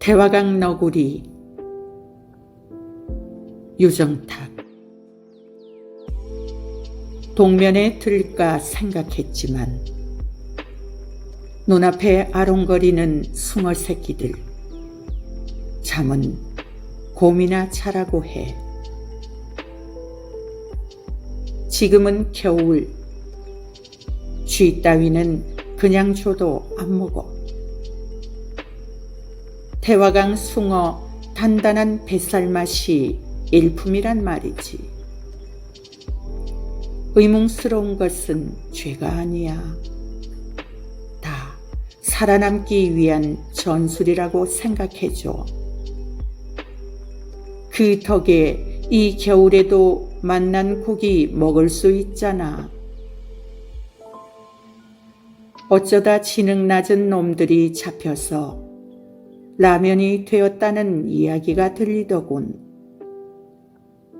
대화강 너구리 유정탁. 동면에 들까 생각했지만 눈앞에 아롱거리는 숭어 새끼들. 잠은 곰이나 자라고 해. 지금은 겨울. 쥐 따위는 그냥 줘도 안 먹어 대화강 숭어 단단한 뱃살 맛이 일품이란 말이지. 의문스러운 것은 죄가 아니야. 다 살아남기 위한 전술이라고 생각해줘. 그 덕에 이 겨울에도 만난 고기 먹을 수 있잖아. 어쩌다 지능 낮은 놈들이 잡혀서 라면이 되었다는 이야기가 들리더군.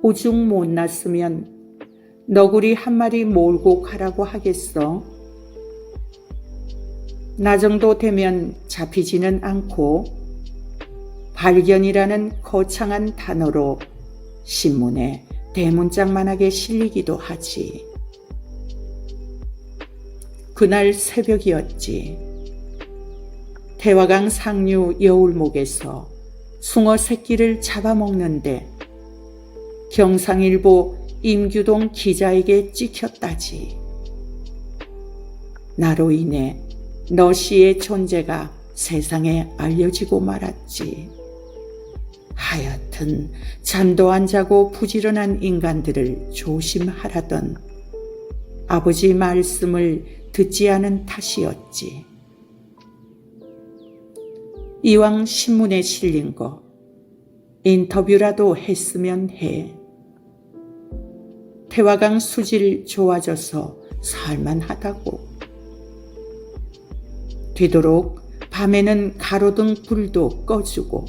오죽 못 났으면 너구리 한 마리 몰고 가라고 하겠어. 나 정도 되면 잡히지는 않고 발견이라는 거창한 단어로 신문에 대문짝만하게 실리기도 하지. 그날 새벽이었지. 대화강 상류 여울목에서 숭어 새끼를 잡아먹는데 경상일보 임규동 기자에게 찍혔다지. 나로 인해 너 씨의 존재가 세상에 알려지고 말았지. 하여튼 잠도 안 자고 부지런한 인간들을 조심하라던 아버지 말씀을 듣지 않은 탓이었지. 이왕 신문에 실린 거 인터뷰라도 했으면 해. 태화강 수질 좋아져서 살만하다고. 되도록 밤에는 가로등 불도 꺼주고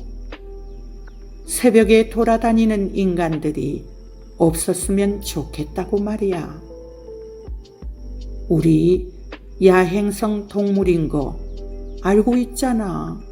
새벽에 돌아다니는 인간들이 없었으면 좋겠다고 말이야. 우리 야행성 동물인 거 알고 있잖아.